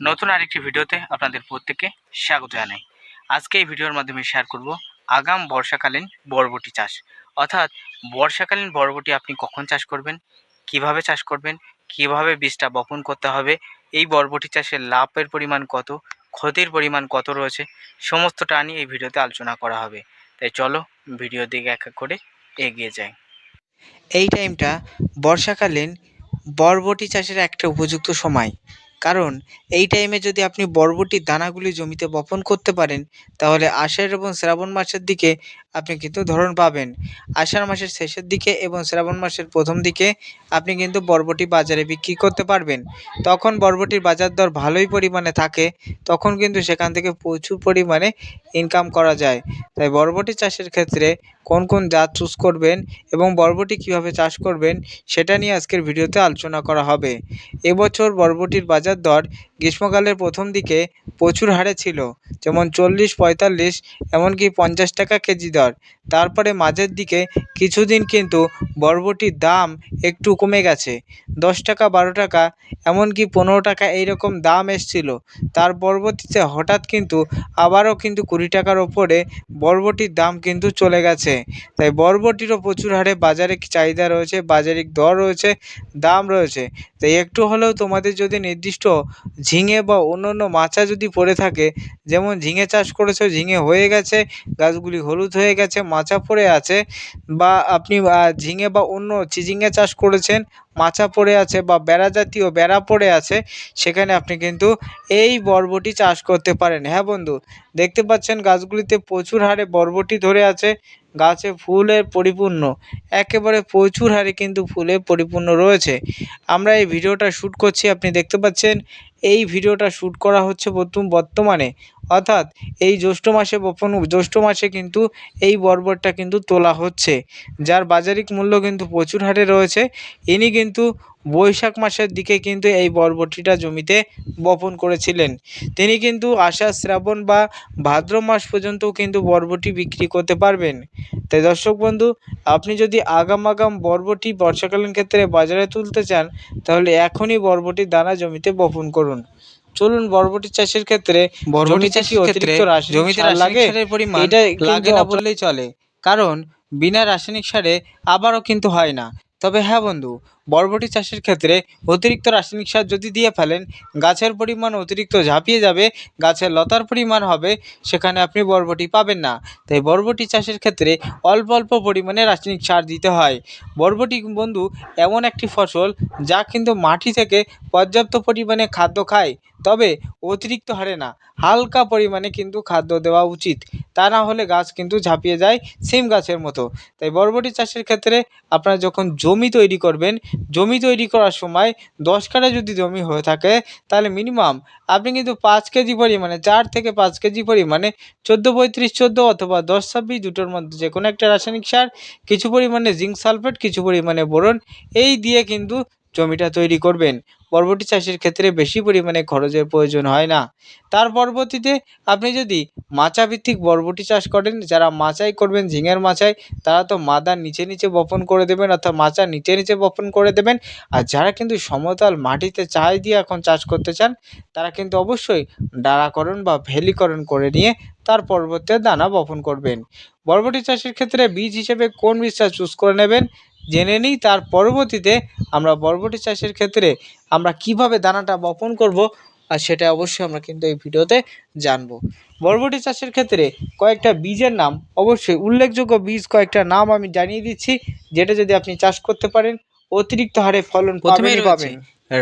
নতুন আরেকটি ভিডিওতে আপনাদের প্রত্যেককে স্বাগত জানাই। আজকে এই ভিডিওর মাধ্যমে শেয়ার করব আগাম বর্ষাকালীন বরবটি চাষ। অর্থাৎ বর্ষাকালীন বরবটি আপনি কখন চাষ করবেন, কীভাবে চাষ করবেন, কীভাবে বীজটা বপন করতে হবে, এই বরবটি চাষের লাভের পরিমাণ কত, ক্ষতির পরিমাণ কত রয়েছে, সমস্তটা নিয়ে এই ভিডিওতে আলোচনা করা হবে। তাই চলো ভিডিও দিকে এক এক করে এগিয়ে যাই। এই টাইমটা বর্ষাকালীন বরবটি চাষের একটা উপযুক্ত সময়। কারণ এই টাইমে যদি আপনি বরবটির দানাগুলি জমিতে বপন করতে পারেন, তাহলে আষাঢ় এবং শ্রাবণ মাসের দিকে আপনি কিন্তু ধরন পাবেন। আষাঢ় মাসের শেষের দিকে এবং শ্রাবণ মাসের প্রথম দিকে আপনি কিন্তু বরবটি বাজারে বিক্রি করতে পারবেন। তখন বরবটির বাজার দর ভালোই পরিমাণে থাকে, তখন কিন্তু সেখান থেকে প্রচুর পরিমাণে ইনকাম করা যায়। তাই বরবটি চাষের ক্ষেত্রে কোন কোন জাত চুজ করবেন এবং বরবটি কীভাবে চাষ করবেন সেটা নিয়ে আজকের ভিডিওতে আলোচনা করা হবে। এবছর বরবটির বাজার দর গ্রীষ্মকালের প্রথম দিকে প্রচুর হারে ছিল, যেমন চল্লিশ পঁয়তাল্লিশ, এমনকি পঞ্চাশ টাকা কেজি দর। teacher তারপরে মাঝের দিকে কিছুদিন কিন্তু বরবটির দাম একটু কমে গেছে। দশ টাকা, বারো টাকা, এমনকি পনেরো টাকা এইরকম দাম এসছিল। তার পরবর্তীতে হঠাৎ কিন্তু আবারও কিন্তু কুড়ি টাকার ওপরে বরবটির দাম কিন্তু চলে গেছে। তাই বরবটিরও প্রচুর হারে বাজারে চাহিদা রয়েছে, বাজারিক দর রয়েছে, দাম রয়েছে। তাই একটু হলেও তোমাদের যদি নির্দিষ্ট ঝিঙে বা অন্য অন্য মাচা যদি পড়ে থাকে, যেমন ঝিঙে চাষ করেছ, ঝিঙে হয়ে গেছে, গাছগুলি হলুদ হয়ে গেছে মাচা পড়ে আছে বা আপনি ঝিঙে বা অন্য চিচিঙ্গা চাষ করেছেন মাচা পড়ে আছে বা বেড়া জাতীয় বেড়া পড়ে আছে, সেখানে আপনি কিন্তু এই বরবটি চাষ করতে পারেন। হ্যাঁ বন্ধু, দেখতে পাচ্ছেন গাছগুলিতে প্রচুর হারে বরবটি ধরে আছে, গাছে ফুলে পরিপূর্ণ, একেবারে প্রচুর হারে কিন্তু ফুলে পরিপূর্ণ রয়েছে। আমরা এই ভিডিওটা শ্যুট করছি, আপনি দেখতে পাচ্ছেন, এই ভিডিওটা শ্যুট করা হচ্ছে বর্তমানে অর্থাৎ এই জ্যৈষ্ঠ মাসে বপন, জ্যৈষ্ঠ মাসে কিন্তু এই বরবটটা কিন্তু তোলা হচ্ছে। যার বাজারিক মূল্য কিন্তু প্রচুর হারে রয়েছে। ইনি কিন্তু বৈশাখ মাসের দিকে কিন্তু এই বরবটিটা জমিতে বপন করেছিলেন। তিনি কিন্তু আষাঢ়, শ্রাবণ বা ভাদ্র মাস পর্যন্তও কিন্তু বরবটি বিক্রি করতে পারবেন। তাই দর্শক বন্ধু, আপনি যদি আগাম আগাম বরবটি বর্ষাকালীন ক্ষেত্রে বাজারে তুলতে চান, তাহলে এখনই বরবটির দানা জমিতে বপন করুন। চলুন বরবটি চাষের ক্ষেত্রে বরবটি জমিতে চাষের ক্ষেত্রে জমিতে লাগে সারের পরিমাণ লাগে না বললেই চলে। কারণ বিনা রাসায়নিক সারে আবারও কিন্তু হয় না। তবে হ্যাঁ বন্ধু বরবটি চাষের ক্ষেত্রে অতিরিক্ত রাসায়নিক সার যদি দিয়ে ফেলেন, গাছের পরিমাণ অতিরিক্ত ঝাঁপিয়ে যাবে, গাছের লতার পরিমাণ হবে, সেখানে আপনি বরবটি পাবেন না। তাই বরবটি চাষের ক্ষেত্রে অল্প অল্প পরিমাণে রাসায়নিক সার দিতে হয়। বরবটি বন্ধু এমন একটি ফসল যা কিন্তু মাটি থেকে পর্যাপ্ত পরিমাণে খাদ্য খায়, তবে অতিরিক্ত হারে না। হালকা পরিমাণে কিন্তু খাদ্য দেওয়া উচিত। তা না হলে গাছ কিন্তু ঝাঁপিয়ে যায় সিম গাছের মতো। তাই বরবটি চাষের ক্ষেত্রে আপনারা যখন জমি তৈরি করবেন জমি তৈরি করার সময় দশ কাঠা যদি জমি হয়ে থাকে, তাহলে মিনিমাম আপনি কিন্তু পাঁচ কেজি পরিমাণে, চার থেকে পাঁচ কেজি পরিমাণে চোদ্দ, পঁয়ত্রিশ, চোদ্দ অথবা দশ, ছাব্বিশ দুটোর মধ্যে যে কোনো একটা রাসায়নিক সার, কিছু পরিমাণে জিঙ্ক সালফেট কিছু পরিমাণে বোরন এই দিয়ে কিন্তু জমিটা তৈরি করবেন। বরবটি চাষের ক্ষেত্রে বেশি পরিমাণে খরচের প্রয়োজন হয় না। তার পরবর্তীতে আপনি যদি মাচা ভিত্তিক বরবটি চাষ করেন, যারা মাচাই করবেন, ঝিঙের মাচাই, তারা তো মাদার নিচে নিচে বপন করে দেবেন অর্থাৎ মাচার নিচে নিচে বপন করে দেবেন। আর যারা কিন্তু সমতল মাটিতে চাই দিয়ে এখন চাষ করতে চান, তারা কিন্তু অবশ্যই ডাড়াকরণ বা ভেলিকরণ করে নিয়ে তার পরবর্তীতে দানা বপন করবেন। বরবটি চাষের ক্ষেত্রে বীজ হিসেবে কোন বীজটা চুজ করে নেবেন? জেনে নিই তার পরবর্তীতে আমরা বরবটি চাষের ক্ষেত্রে আমরা কীভাবে দানাটা বপন করব আর সেটা অবশ্যই আমরা কিন্তু এই ভিডিওতে জানব। বরবটি চাষের ক্ষেত্রে কয়েকটা বীজের নাম অবশ্যই উল্লেখযোগ্য বীজ কয়েকটা নাম আমি জানিয়ে দিচ্ছি যেটা যদি আপনি চাষ করতে পারেন অতিরিক্ত হারে ফলন প্রথমেই পাবেন।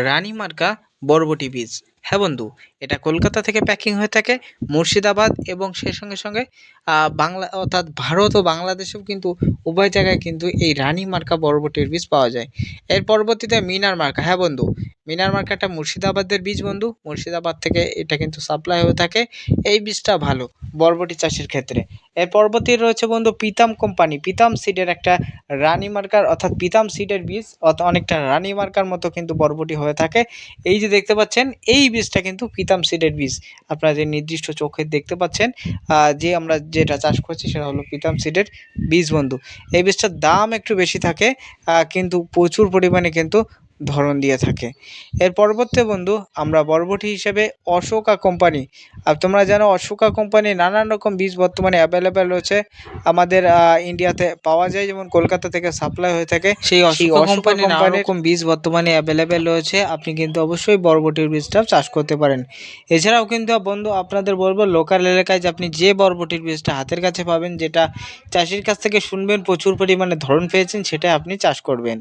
রানী মার্কা বরবটি বীজ। হ্যাঁ বন্ধু, এটা কলকাতা থেকে প্যাকিং হয়ে থাকে, মুর্শিদাবাদ এবং সেই সঙ্গে সঙ্গে বাংলা, অর্থাৎ ভারত ও বাংলাদেশেও কিন্তু উভয় জায়গায় কিন্তু এই রানী মার্কা বরবটির বীজ পাওয়া যায়। এর পরবর্তীতে মিনার মার্কা হ্যাঁ বন্ধু, মিনার মার্কাটা মুর্শিদাবাদের বীজ বন্ধু, মুর্শিদাবাদ থেকে এটা কিন্তু সাপ্লাই হয়ে থাকে, এই বীজটা ভালো বরবটি চাষের ক্ষেত্রে। এর পরবর্তী রয়েছে বন্ধু, পিতাম কোম্পানি, পিতাম সিডের একটা রানী মার্কার, অর্থাৎ পিতাম সিডের বীজ, অর্থাৎ অনেকটা রানী মার্কার মতো কিন্তু বরবটি হয়ে থাকে। এই যে দেখতে পাচ্ছেন, এই বীজটা কিন্তু পিতাম সিডের বীজ। আপনারা যে নির্দিষ্ট চোখে দেখতে পাচ্ছেন যে আমরা যেটা চাষ করছি সেটা হলো পিতাম সিডের বীজ বন্ধু এই বীজটার দাম একটু বেশি থাকে কিন্তু প্রচুর পরিমাণে কিন্তু ধরন দিয়ে থাকে। এর পরবর্তী বন্ধু আমরা বরবটি হিসেবে অশোকা কোম্পানি। আর তোমরা জানো অশোকা কোম্পানি নানান রকম বীজ বর্তমানে অ্যাভেলেবেল রয়েছে। আমাদের ইন্ডিয়াতে পাওয়া যায় যেমন কলকাতা থেকে সাপ্লাই হয়ে থাকে। সেই অশোকা কোম্পানি নানা রকম বীজ বর্তমানে অ্যাভেলেবেল রয়েছে। আপনি কিন্তু অবশ্যই বরবটির বীজটা চাষ করতে পারেন। এছাড়াও কিন্তু বন্ধু আপনাদের বলব লোকাল এলাকায় যে আপনি যে বরবটির বীজটা হাতের কাছে পাবেন যেটা চাষির কাছ থেকে শুনবেন প্রচুর পরিমাণে ধরন পেয়েছেন সেটা আপনি চাষ করবেন।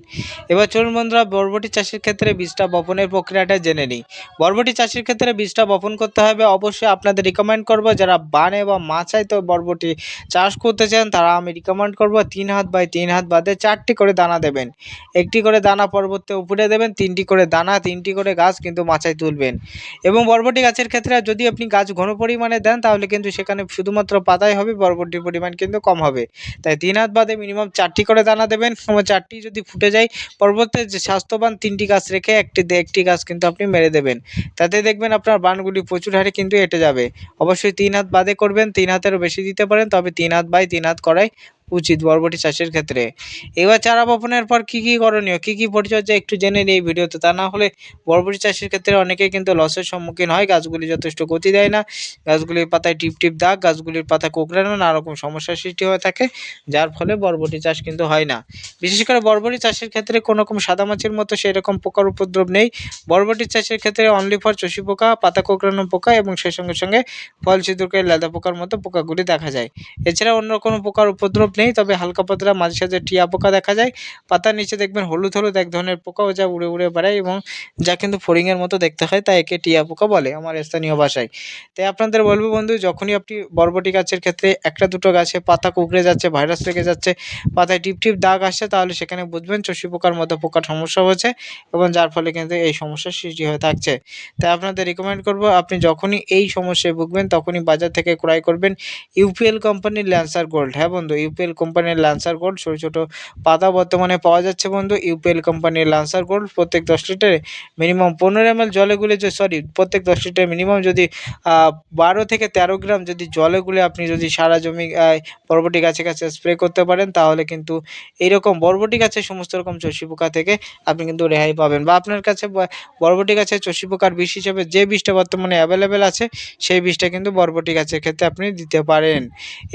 এবার চলুন বন্ধুরা বরবটি চাষের ক্ষেত্রে বীজটা বপনের প্রক্রিয়াটা জেনে নিই। বরবটি চাষের ক্ষেত্রে বীজটা বপন করতে হবে, অবশ্যই আপনাদের রিকমেন্ড করব। যারা বানে বা মাচায় তো বরবটি চাষ করতে চান, তারা আমি রিকমেন্ড করব তিন হাত বাই তিন হাত বাদে চারটি করে দানা দেবেন। একটি করে দানা পর্বতে উপরে দেবেন, তিনটি করে দানা, তিনটি করে গাছ কিন্তু মাচায় তুলবেন। এবং বরবটি গাছের ক্ষেত্রে যদি আপনি গাছ ঘন পরিমাণে দেন, তাহলে কিন্তু সেখানে শুধুমাত্র পাতাই হবে, বরবটির পরিমাণ কিন্তু কম হবে। তাই তিন হাত বাদে মিনিমাম চারটি করে দানা দেবেন। চারটি যদি ফুটে যায়, পরবর্তী যে স্বাস্থ্যবান তিনটি গাছ রেখে একটি একটি গাছ কিন্তু আপনি মেরে দেবেন। তাতে দেখবেন আপনার বানগুলি প্রচুর হারে কিন্তু এঁটে যাবে। অবশ্যই তিন হাত বাদে করবেন, তিন হাতেরও বেশি দিতে পারেন, তবে তিন হাত বাই তিন হাত করাই উচিত বরবটি চাষের ক্ষেত্রে। এবার চারা বপনের পর কী কী করণীয়, কী কী পরিচর্যা একটু জেনে নিই এই ভিডিওতে। তা না হলে বরবটি চাষের ক্ষেত্রে অনেকেই কিন্তু লসের সম্মুখীন হয়, গাছগুলি যথেষ্ট গতি দেয় না। গাছগুলির পাতায় টিপ টিপ দাগ, গাছগুলির পাতা কোঁকড়ানো, নানা রকম সমস্যার সৃষ্টি হয়ে থাকে, যার ফলে বরবটি চাষ কিন্তু হয় না। বিশেষ করে বরবটি চাষের ক্ষেত্রে কোনো রকম সাদা মাছির মতো সেরকম পোকার উপদ্রব নেই। বরবটি চাষের ক্ষেত্রে অনলি ফর চষি পোকা, পাতা কোঁকড়ানো পোকা এবং সেই সঙ্গে সঙ্গে ফল ছিদ্রকে লেদা পোকার মতো পোকাগুলি দেখা যায়। এছাড়া অন্য কোনো পোকার উপদ্রব নেই, তবে হালকা পাতলা মাঝে সাঝে টিয়া পোকা দেখা যায়। পাতার নিচে দেখবেন হলুদ হলুদ এক ধরনের পোকাও যা উড়ে উড়ে বেড়ায় এবং যা কিন্তু ফড়িংয়ের মতো দেখতে হয়, তাই একে টিয়া পোকা বলে আমার স্থানীয় ভাষায়। তাই আপনাদের বলব বন্ধু, যখনই আপনি বরবটি গাছের ক্ষেত্রে একটা দুটো গাছে পাতা কুকড়ে যাচ্ছে, ভাইরাস লেগে যাচ্ছে, পাতায় টিপ টিপ দাগ আসছে তাহলে সেখানে বুঝবেন চষি পোকার মতো পোকার সমস্যা হয়েছে এবং যার ফলে কিন্তু এই সমস্যার সৃষ্টি হয়ে থাকছে। তাই আপনাদের রিকমেন্ড করব, আপনি যখনই এই সমস্যায় ভুগবেন তখনই বাজার থেকে ক্রয় করবেন ইউপিএল কোম্পানির ল্যান্সার গোল্ড হ্যাঁ বন্ধু, ইউপিএল কোম্পানির ল্যান্সার গোল্ড ছোটো ছোটো পাতা বর্তমানে পাওয়া যাচ্ছে বন্ধু। ইউপিএল কোম্পানির ল্যান্সার গোল্ড প্রত্যেক দশ লিটারে মিনিমাম পনেরো এম এল জলে গুলে যে সরি প্রত্যেক দশ লিটার মিনিমাম যদি বারো থেকে তেরো গ্রাম যদি জলে গুলে আপনি যদি সারা জমি বরবটি গাছে গাছে স্প্রে করতে পারেন, তাহলে কিন্তু এইরকম বরবটি গাছের সমস্ত রকম চষি পোকা থেকে আপনি কিন্তু রেহাই পাবেন। বা আপনার কাছে বরবটি গাছের চষি পোকার বিষ হিসেবে যে বিষটা বর্তমানে অ্যাভেলেবেল আছে, সেই বিষটা কিন্তু বরবটি গাছের ক্ষেত্রে আপনি দিতে পারেন।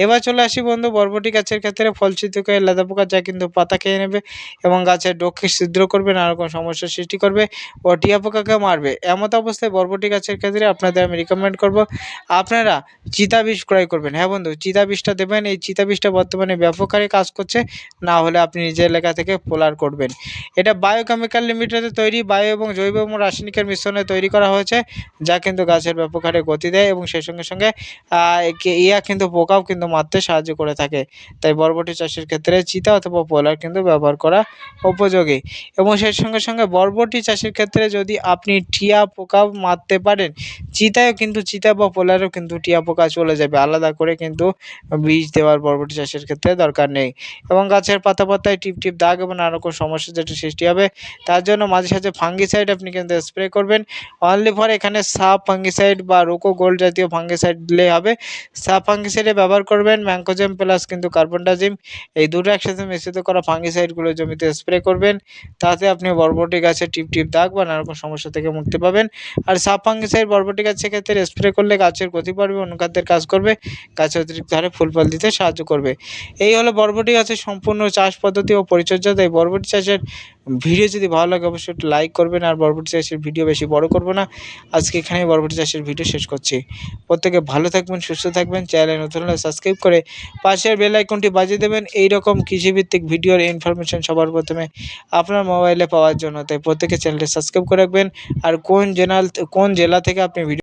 এবার চলে আসি বন্ধু, বরবটি গাছের ক্ষেত্রে ফল ছিদ্রকারী লেদা পোকা যা কিন্তু পাতা খেয়ে নেবে এবং গাছের ডোককে ছিদ্র করবে, নানা রকম সমস্যার সৃষ্টি করবে ও টিয়া পোকাকে মারবে। এমত অবস্থায় বরবটি গাছের ক্ষেত্রে আপনাদের আমি রিকমেন্ড করব, আপনারা চিতা বিষ ক্রয় করবেন। হ্যাঁ বন্ধু, চিতা বিষটা দেবেন। এই চিতা বিষটা বর্তমানে ব্যাপক হারে কাজ করছে, না হলে আপনি নিজের এলাকা থেকে পোলার করবেন। এটা বায়োকেমিক্যাল লিমিটেডে তৈরি বায়ো এবং জৈব এবং রাসায়নিকের মিশ্রণে তৈরি করা হয়েছে, যা কিন্তু গাছের ব্যাপক হারে গতি দেয় এবং সেই সঙ্গে সঙ্গে ইয়া কিন্তু পোকাও কিন্তু মারতে সাহায্য করে থাকে। তাই বরবটি চাষের ক্ষেত্রে চিতা অথবা পোলার কিন্তু ব্যবহার করা উপযোগী। এবং সেই সঙ্গে সঙ্গে বরবটি চাষের ক্ষেত্রে যদি আপনি টিয়া পোকা মারতে পারেন, চিতায়ও কিন্তু চিতা বা পোলারও কিন্তু টিয়া পোকা চলে যাবে। আলাদা করে কিন্তু বীজ দেওয়ার বরবটি চাষের ক্ষেত্রে দরকার নেই। এবং গাছের পাতা পাতায় টিপ টিপ দাগ এবং নানা রকম সমস্যা যেটা সৃষ্টি হবে, তার জন্য মাঝে সাঝে ফাঙ্গিসাইড আপনি কিন্তু স্প্রে করবেন। অনলি ফর এখানে সাপ ফাঙ্গিসাইড বা রোকো গোল্ড জাতীয় ফাঙ্গিসাইড দিলেই হবে। সাপ ফাঙ্গিসাইডে ব্যবহার করবেন ম্যাঙ্কোজেম প্লাস কিন্তু কার্বনডাজিম। এই দুটো একসাথে মিশ্রিত করা ফাঙ্গিসাইডগুলো জমিতে স্প্রে করবেন, তাতে আপনি বরবটি গাছে টিপ টিপ দাগ বা নানা রকম সমস্যা থেকে মুক্তি পাবেন। আর সাপ ফাঙ্গিসাইড বরবটি গাছের ক্ষেত্রে স্প্রে করলে গাছের গতি বাড়বে অনুখাদ্যের কাজ করবে, গাছে অতিরিক্ত হারে ফুল ফল দিতে সাহায্য করবে। এই হলো বরবটি গাছের সম্পূর্ণ চাষ পদ্ধতি ও পরিচর্যা তাই বরবটি চাষের ভিডিও যদি ভালো লাগে, অবশ্যই একটু লাইক করবেন আর বরবটি চাষের ভিডিও বেশি বড় করব না। আজকে এখানেই বরবটি চাষের ভিডিও শেষ করছি। প্রত্যেকে ভালো থাকবেন, সুস্থ থাকবেন চ্যানেল নতুন সাবস্ক্রাইব করে পাশের বেল আইকনটি বাজিয়ে দেবেন। এইরকম কৃষিভিত্তিক ভিডিওর ইনফরমেশন সবার প্রথমে আপনার মোবাইলে পাওয়ার জন্য। তাই প্রত্যেকে চ্যানেলটি সাবস্ক্রাইব করে রাখবেন। আর কোন জেনাল কোন জেলা থেকে আপনি ভিডিও